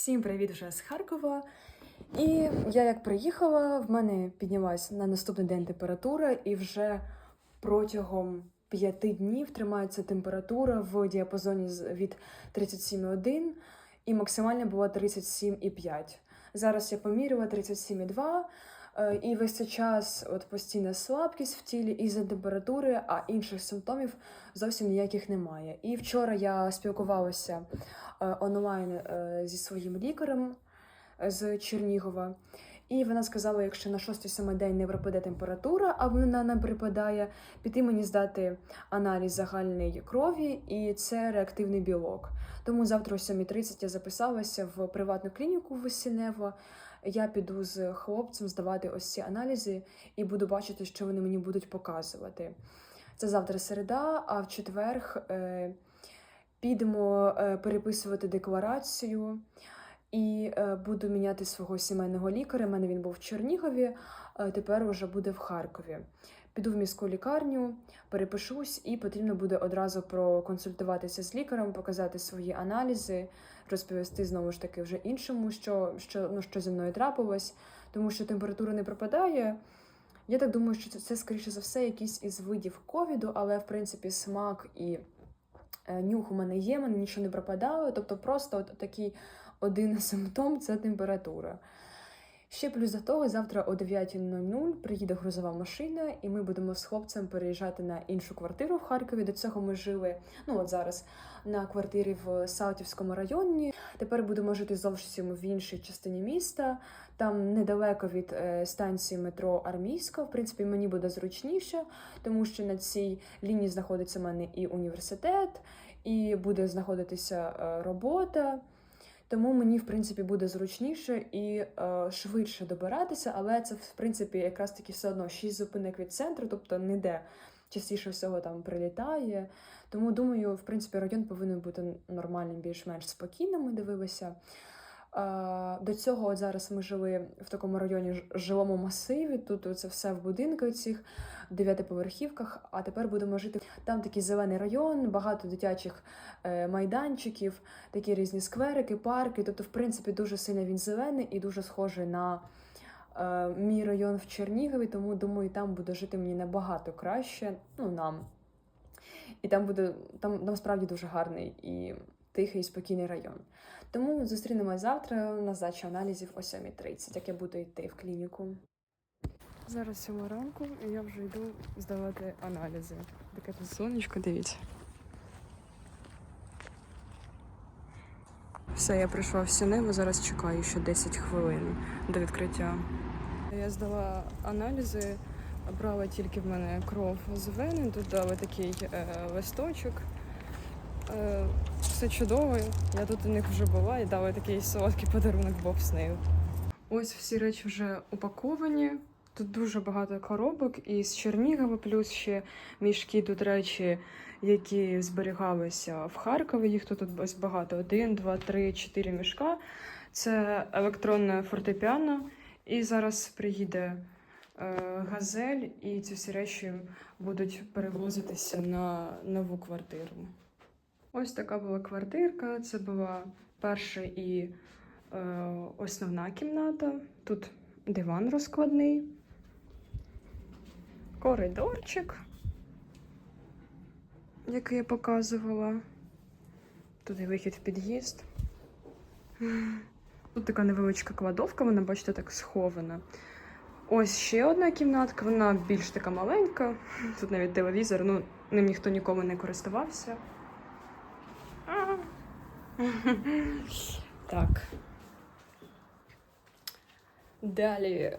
Всім привіт вже з Харкова. І я як приїхала, в мене піднялась на наступний день температура, і вже протягом п'яти днів тримається температура в діапазоні від 37,1 і максимальна була 37,5. Зараз я поміряла 37,2. Е, І весь цей час от постійна слабкість в тілі із-за температури, а інших симптомів зовсім ніяких немає. І вчора я спілкувалася е, онлайн е, зі своїм лікарем з Чернігова. І вона сказала, якщо на 6-7 день не припаде температура, а вона не припадає, піти мені здати аналіз загальної крові, і це реактивний білок. Тому завтра о 7.30 я записалася в приватну клініку в Сінево. Я піду з хлопцем здавати ось ці аналізи і буду бачити, що вони мені будуть показувати. Це завтра середа, а в четверг е, підемо е, переписувати декларацію і е, буду міняти свого сімейного лікаря. У мене він був в Чернігові, тепер уже буде в Харкові. Піду в міську лікарню, перепишусь, і потрібно буде одразу проконсультуватися з лікарем, показати свої аналізи, розповісти знову ж таки вже іншому, що, що, ну, що зі мною трапилось, тому що температура не пропадає. Я так думаю, що це, скоріше за все якийсь із видів ковіду, але в принципі смак і е, нюх у мене є, мене нічого не пропадало. Тобто просто от такий один симптом це температура. Ще плюс до того, завтра о 9.00 приїде грузова машина, і ми будемо з хлопцем переїжджати на іншу квартиру в Харкові. До цього ми жили, ну от зараз на квартирі в Саутівському районі. Тепер будемо жити зовсім в іншій частині міста. Там недалеко від е, станції метро Армійська. В принципі, мені буде зручніше, тому що на цій лінії знаходиться в мене і університет, і буде знаходитися е, робота. Тому мені, в принципі, буде зручніше і е, швидше добиратися, але це, в принципі, якраз таки все одно 6 зупинок від центру, тобто ніде частіше всього там прилітає. Тому думаю, в принципі, район повинен бути нормальним, більш-менш спокійним. Ми дивилися. Е, До цього от зараз ми жили в такому районі жилому масиві. Тут це все в будинку цих дев'ятиповерхівках. А тепер будемо жити. Там такий зелений район, багато дитячих е, майданчиків, такі різні скверики, парки. Тобто, в принципі, дуже сильно він зелений і дуже схожий на е, мій район в Чернігові. Тому думаю, там буде жити мені набагато краще. Ну нам. І там буде там, там справді дуже гарний і тихий, і спокійний район. Тому зустрінемось завтра на здачі аналізів о 7.30, як я буду йти в клініку. Зараз 7 ранку, і я вже йду здавати аналізи. Таке тут сонечко, дивіться. Все, я прийшла в Сінево, зараз чекаю ще 10 хвилин до відкриття. Я здала аналізи, брала тільки в мене кров з вени, тут дали такий е, листочок. Е, все чудово. Я тут у них вже була і дали такий солодкий подарунок Боб Снейл. Ось всі речі вже упаковані. Тут дуже багато коробок із Чернігова, плюс ще мішки тут речі, які зберігалися в Харкові. Їх тут ось багато: один, два, три, чотири мішка. Це електронне фортепіано. І зараз приїде е, газель, і ці всі речі будуть перевозитися на нову квартиру. Ось така була квартирка. Це була перша і е, основна кімната. Тут диван розкладний, коридорчик, який я показувала. Тут вихід в під'їзд. Тут така невеличка кладовка, вона, бачите, так схована. Ось ще одна кімнатка, вона більш така маленька. Тут навіть телевізор, ну ним ніхто ніколи не користувався. Так. Далі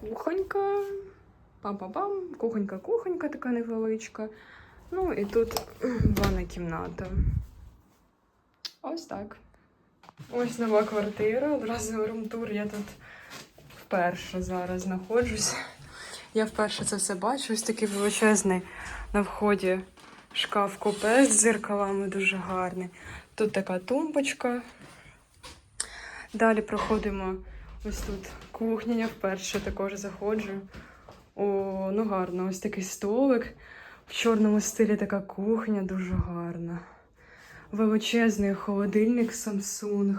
кухонька. Пам-пам-пам. Кухонька, кухонька така невеличка. Ну і тут ванна кімната. Ось так. Ось нова квартира. Одразу румтур. Я тут вперше зараз знаходжусь. Я вперше це все бачу. Ось такий величезний на вході шкаф купе з дзеркалами дуже гарний. Тут така тумбочка. Далі проходимо ось тут кухня. Я вперше також заходжу. О, ну гарно, ось такий столик. В чорному стилі така кухня, дуже гарна. Величезний холодильник Samsung.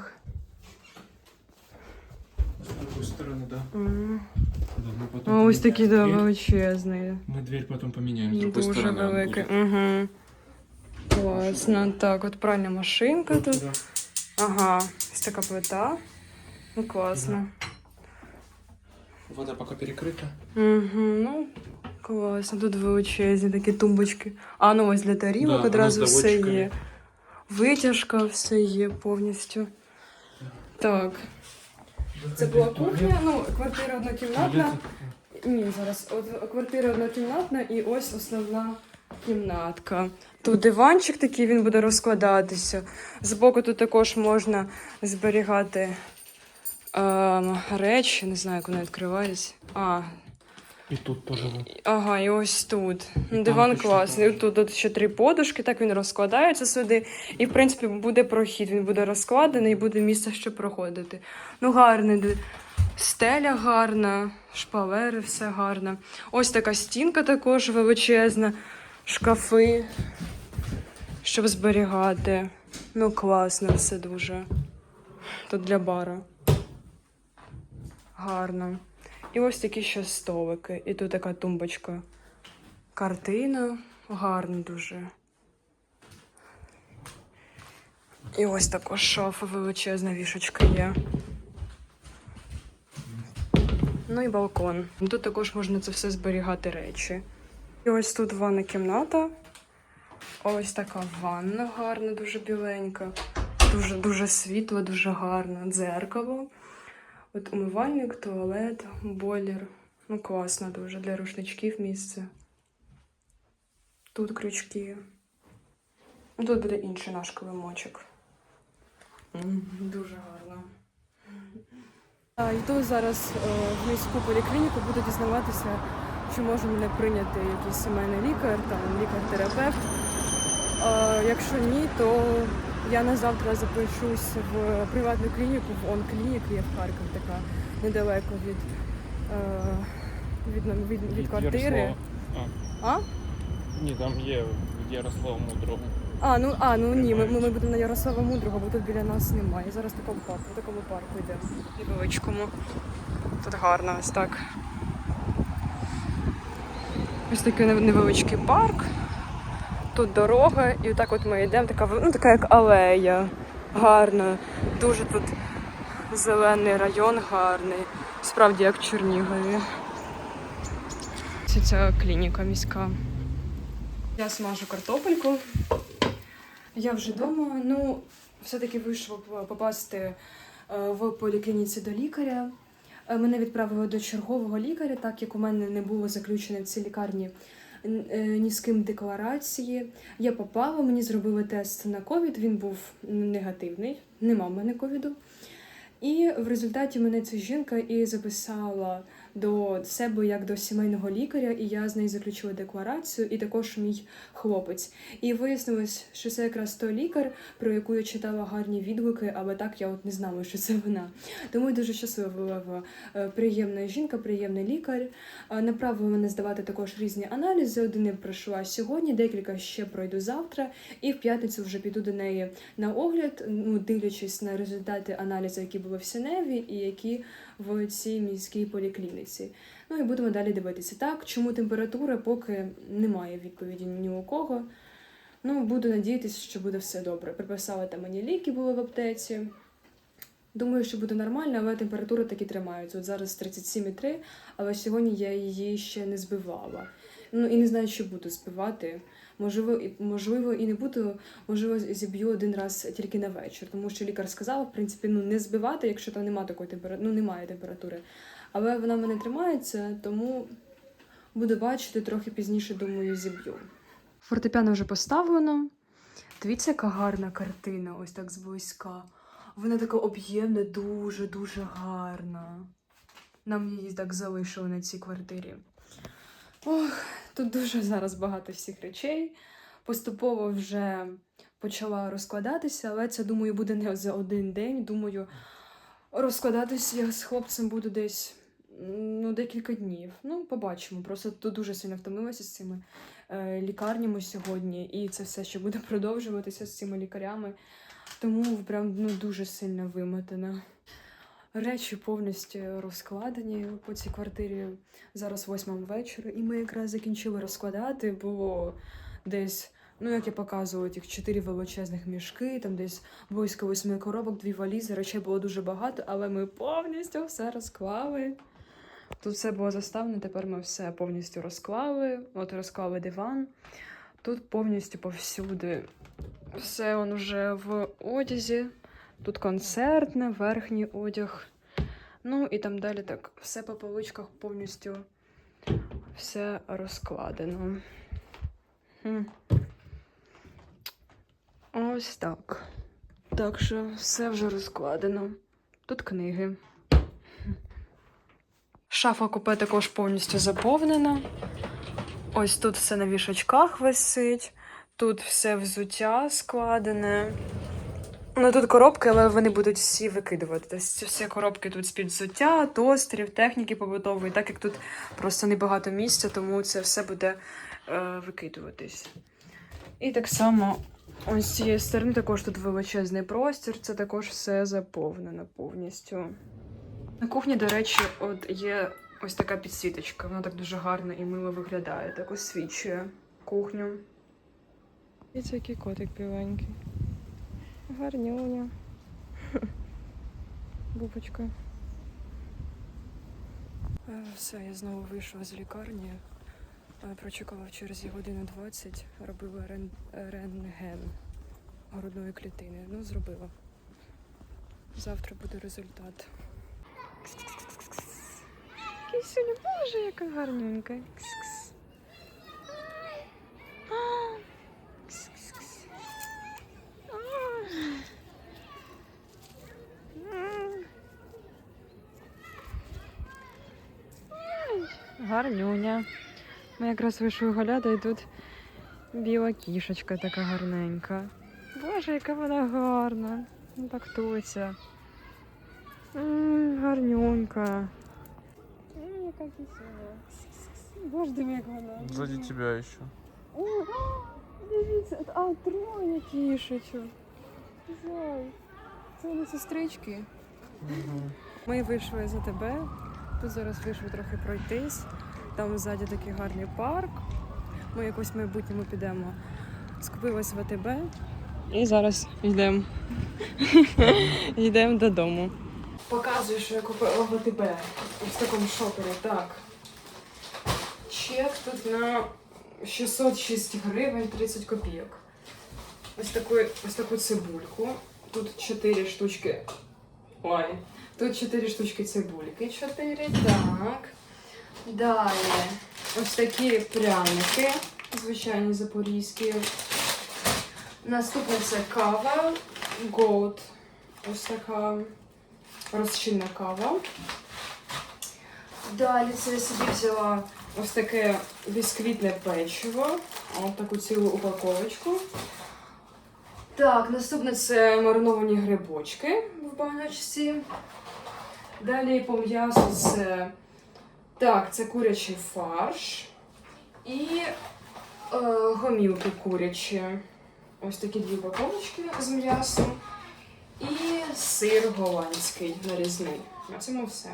стороны, да. М. Да, мы потом О, ось такі да, поменяем дверь. величезний. Мы дверь потом поменяем. С другой Дуже стороны он великий. будет. Угу. Класно. Так, от пральна машинка тут. Да. Ага, ось така плита. Ну, класно. Вода пока перекрыта. Угу, ну, класно. Тут величезні такі тумбочки. А, ну ось для тарілок Да, одразу все є. Витяжка, все є повністю. Так. Це була кухня, ну, квартира однокімнатна. Ні, зараз от квартира однокімнатна і ось основна кімнатка. Тут диванчик такий, він буде розкладатися. Збоку тут також можна зберігати речі, не знаю, як вони відкриваються. А, И тут вот. ага, і ось тут. Там Диван класний. Тут, тут ще три подушки, так він розкладається сюди. І, в принципі, буде прохід. Він буде розкладений і буде місце, щоб проходити. Ну, гарний. Стеля гарна, шпалери, все гарно. Ось така стінка також величезна, шкафи, щоб зберігати. Ну, класно все дуже. Тут для бара. Гарно. І ось такі ще столики. І тут така тумбочка. Картина. Гарно дуже. І ось також шафа величезна вішечка є. Ну і балкон. Тут також можна це все зберігати речі. І ось тут ванна кімната. Ось така ванна гарна, дуже біленька. Дуже дуже світло, дуже гарно. Дзеркало. От умивальник, туалет, бойлер. Ну, класно дуже для рушничків місце. Тут крючки. Ну, Тут буде інший наш килимочок. Дуже гарно. Йду зараз е, в міську поліклініку, буду дізнаватися, чи може мене прийняти якийсь сімейний лікар, там лікар-терапевт. Якщо ні, то я на завтра запишусь в приватну клініку, в онклінік, є в Харкові така недалеко від, е, від, від, від, від квартири. А? Ні, там є від Ярослава Мудрого. А, ну а, ну ні, ми, ми будемо на Ярослава Мудрого, бо тут біля нас немає. Зараз в такому парку, в такому парку йдемо. Невеличкому. Тут гарно ось так. Ось такий невеличкий парк. Тут дорога, і так от ми йдемо, така, ну, така як алея. Гарна. Дуже тут зелений район гарний. Справді як Чернігові. Це ця клініка міська. Я смажу картопельку. Я вже вдома. Ну, все-таки вийшло попасти е, в поліклініці до лікаря. Е, Мене відправили до чергового лікаря, так як у мене не було заключено в цій лікарні ні з ким декларації. Я попала, мені зробили тест на ковід, він був негативний, нема в мене ковіду. І в результаті мене ця жінка і записала до себе як до сімейного лікаря, і я з нею заключила декларацію, і також мій хлопець. І вияснилось, що це якраз той лікар, про яку я читала гарні відгуки, але так я от не знала, що це вона. Тому я дуже щаслива е, приємна жінка, приємний лікар. Е, Направила мене здавати також різні аналізи. Один я пройшла сьогодні, декілька ще пройду завтра, і в п'ятницю вже піду до неї на огляд, ну дивлячись на результати аналізу, які були в Синеві і які в цій міській поліклініці. Ну і будемо далі дивитися. Так, чому температура, поки немає відповіді ні у кого. Ну, буду надіятися, що буде все добре. Приписали там мені ліки були в аптеці. Думаю, що буде нормально, але температура таки тримається. От зараз 37,3, але сьогодні я її ще не збивала. Ну і не знаю, чи буду збивати. Можливо, і можливо, і не буду, можливо, зіб'ю один раз тільки на вечір, тому що лікар сказала, в принципі, ну не збивати, якщо там немає такої температури, ну немає температури. Але вона в мене тримається, тому буду бачити трохи пізніше, думаю, зіб'ю. Фортепіано вже поставлено. Дивіться, яка гарна картина, ось так зблизька. Вона така об'ємна, дуже-дуже гарна. Нам її так залишили на цій квартирі. Ох, тут дуже зараз багато всіх речей. Поступово вже почала розкладатися, але це, думаю, буде не за один день. Думаю, розкладатися я з хлопцем буду десь ну, декілька днів. Ну, побачимо. Просто тут дуже сильно втомилася з цими е, лікарнями сьогодні, і це все ще буде продовжуватися з цими лікарями. Тому прям ну, дуже сильно вимотана. Речі повністю розкладені по цій квартирі. Зараз восьма вечора, і ми якраз закінчили розкладати. Було десь, ну як я показувала, тих чотири величезних мішки, там десь близько восьми коробок, дві валізи. Речей було дуже багато, але ми повністю все розклали. Тут все було заставлено, тепер ми все повністю розклали. От розклали диван. Тут повністю повсюди все он вже в одязі. Тут концертне, верхній одяг. Ну і там далі так все по поличках повністю все розкладено. Хм. Ось так. Так що все вже розкладено. Тут книги. Шафа купе також повністю заповнена. Ось тут все на вішачках висить. Тут все взуття складене. Ну тут коробки, але вони будуть всі викидувати. Ці всі коробки тут з-під взуття, техніки побутової, так як тут просто небагато місця, тому це все буде е, викидуватись. І так само ось з цієї сторони також тут величезний простір, це також все заповнено повністю. На кухні, до речі, от є ось така підсвіточка. Вона так дуже гарно і мило виглядає, так освічує кухню. І це який котик біленький. Гарнюня. Бубочка. Е, Все, я знову вийшла з лікарні. Е, Прочекала в черзі годину 20, робила рен... рентген грудної клітини. Ну, зробила. Завтра буде результат. Кисюня, боже, яка гарненька. Кс-кс. А, кс-кс-кс. А. М. Ай, Гарнюня. Ми якраз вийшли гуляти, і тут біла кішечка така гарненька. Боже, яка вона гарна. Ну так туться. М, Гарнюнька. Ой, яка кисюня. Боже, диви, як вона. Сзади тебя еще. О, дивіться, а троє кішечок. Зай. Це вони сестрички. Ми вийшли за тебе. Тут зараз вийшли трохи пройтись. Там ззаді такий гарний парк. Ми якось в майбутньому підемо. Скупилась в АТБ. І зараз йдемо. йдемо додому. Показую, що я купила в АТБ. В такому шопері, так. Чек тут на 606 гривень 30 копійок. Ось таку, ось таку цибульку. Тут 4 штучки. Ой. Тут 4 штучки цибульки. 4. Так. Далі. Ось такі пряники. Звичайні запорізькі. Наступне це кава. Gold. Ось така розчинна кава. Далі це я собі взяла ось таке бісквітне печиво. Ось таку цілу упаковочку. Так, наступне це мариновані грибочки в баночці. Далі по м'ясу це. Так, це курячий фарш і е, гомілки курячі. Ось такі дві упаковочки з м'ясом. І сир голландський нарізний. На цьому все.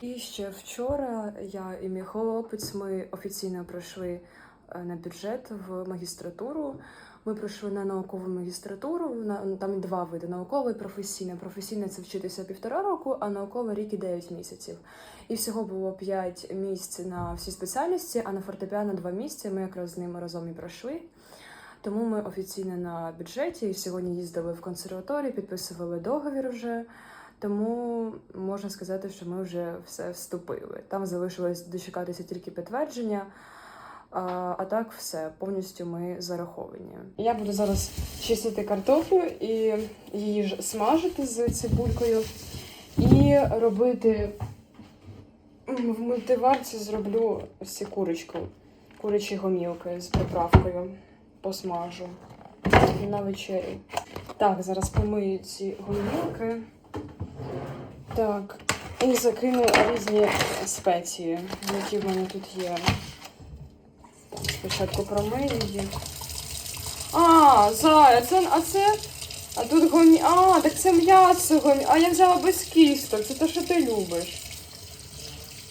І ще вчора я і мій хлопець ми офіційно пройшли е, на бюджет в магістратуру. Ми пройшли на наукову магістратуру. На там два види: наукова і професійна. Професійна це вчитися півтора року, а наукова рік і 9 місяців. І всього було 5 місць на всі спеціальності, а на фортепіано 2 місця. Ми якраз з ними разом і пройшли. Тому ми офіційно на бюджеті і сьогодні їздили в консерваторію, підписували договір вже. Тому можна сказати, що ми вже все вступили. Там залишилось дочекатися тільки підтвердження. А, так все, повністю ми зараховані. Я буду зараз чистити картоплю і її ж смажити з цибулькою і робити в мультиварці зроблю цю курочку, курячі гомілки з приправкою. Посмажу на вечері. Так, зараз помию ці гомілки. Так, і закину різні спеції, які в мене тут є. Спочатку промию її. А, зая, це, а це, А тут гомі. А, так це м'ясо гомі. А я взяла без кісток. Це те, що ти любиш.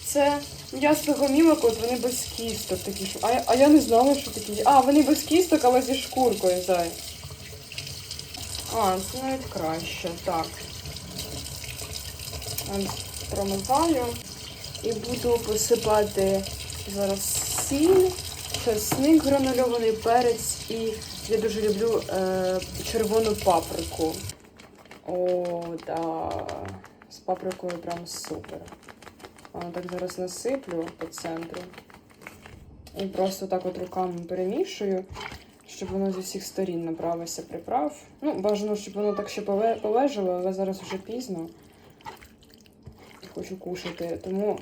Це м'ясо гомілок, от вони без кісток такі. що- А, а я не знала, що такі. А, вони без кісток, але зі шкуркою, зай. А, це навіть краще. Так. Промиваю. І буду посипати зараз сіль, чесник гранульований, перець і я дуже люблю е, червону паприку. О, да. З паприкою прям супер. А, так зараз насиплю по центру. І просто так от руками перемішую, щоб воно зі всіх сторін набралося приправ. Ну, бажано, щоб воно так ще полежало, але зараз вже пізно. Хочу кушати, тому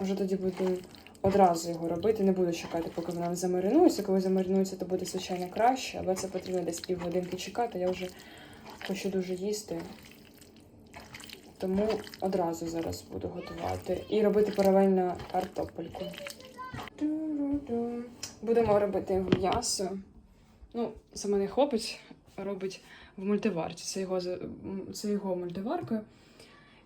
вже тоді буду одразу його робити. Не буду чекати, поки вона замаринується. Коли замаринується, то буде звичайно краще, але це потрібно десь півгодинки чекати. Я вже хочу дуже їсти. Тому одразу зараз буду готувати. І робити паралельно картопельку. Будемо робити м'ясо. Ну, це мене хлопець робить в мультиварці. Це його, це його мультиварка.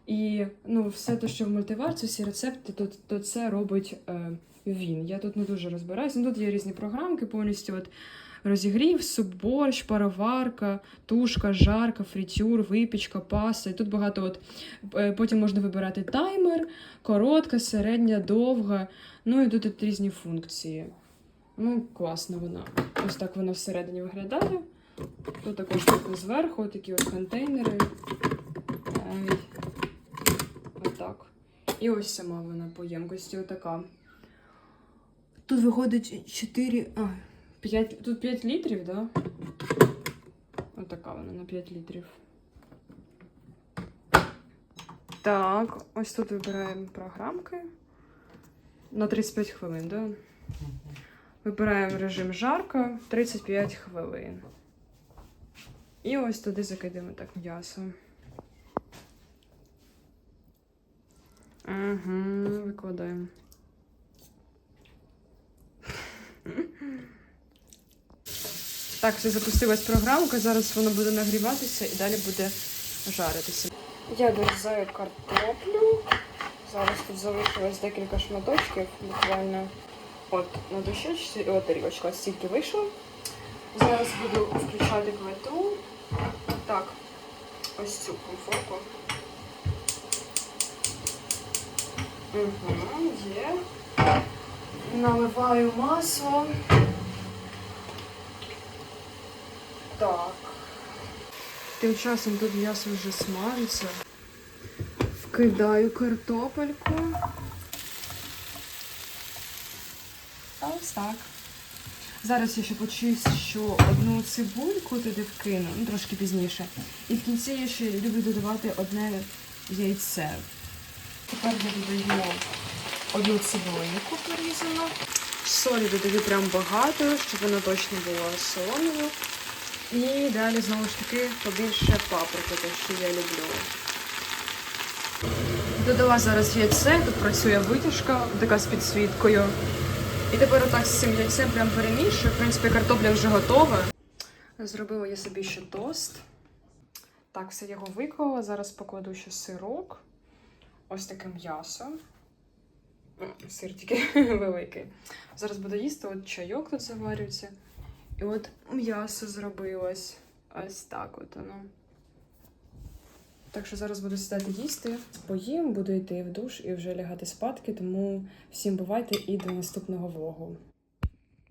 І ну, все те, що в мультиварці, всі рецепти, то, то це робить е, він. Я тут не дуже розбираюся. Ну, тут є різні програмки, повністю от розігрів, суп-борщ, пароварка, тушка, жарка, фритюр, випічка, паса. І тут багато от е, потім можна вибирати таймер, коротка, середня, довга. Ну і тут, тут різні функції. Ну, класно вона. Ось так вона всередині виглядає. Тут також тут зверху такі от контейнери. Ай. Отак. І ось сама вона по ємкості отака. Тут виходить 4. А, 5, тут 5 літрів, да? Отака вона на 5 літрів. Так, ось тут вибираємо програмки. На 35 хвилин, да? Вибираємо режим жарка 35 хвилин. І ось туди закидаємо так м'ясо. Угу, викладаємо. Так, все запустилась програмка, зараз воно буде нагріватися і далі буде жаритися. Я дорізаю картоплю. Зараз тут залишилось декілька шматочків, буквально от на дощечці, і от тарілочка стільки вийшло. Зараз буду включати плиту. Так, ось цю комфорку. Угу, є. Наливаю масло. Так. Тим часом тут м'ясо вже смажиться. Вкидаю картопельку. Ось так. Зараз я ще почищу одну цибульку туди вкину, ну трошки пізніше. І в кінці я ще люблю додавати одне яйце. Тепер я додаю одну цибулинку порізану. Солі додаю прям багато, щоб вона точно була солоною. І далі знову ж таки побільше паприки, те, що я люблю. Додала зараз яйце, тут працює витяжка, така з підсвіткою. І тепер отак з цим яйцем прям перемішую. В принципі, картопля вже готова. Зробила я собі ще тост. Так, все його виклала. Зараз покладу ще сирок. Ось таке м'ясо. Сир тільки великий. Зараз буду їсти, от чайок тут заварюється. І от м'ясо зробилось. Ось так от воно. Так що зараз буду сідати їсти, поїм, буду йти в душ і вже лягати спадки, тому всім бувайте і до наступного влогу.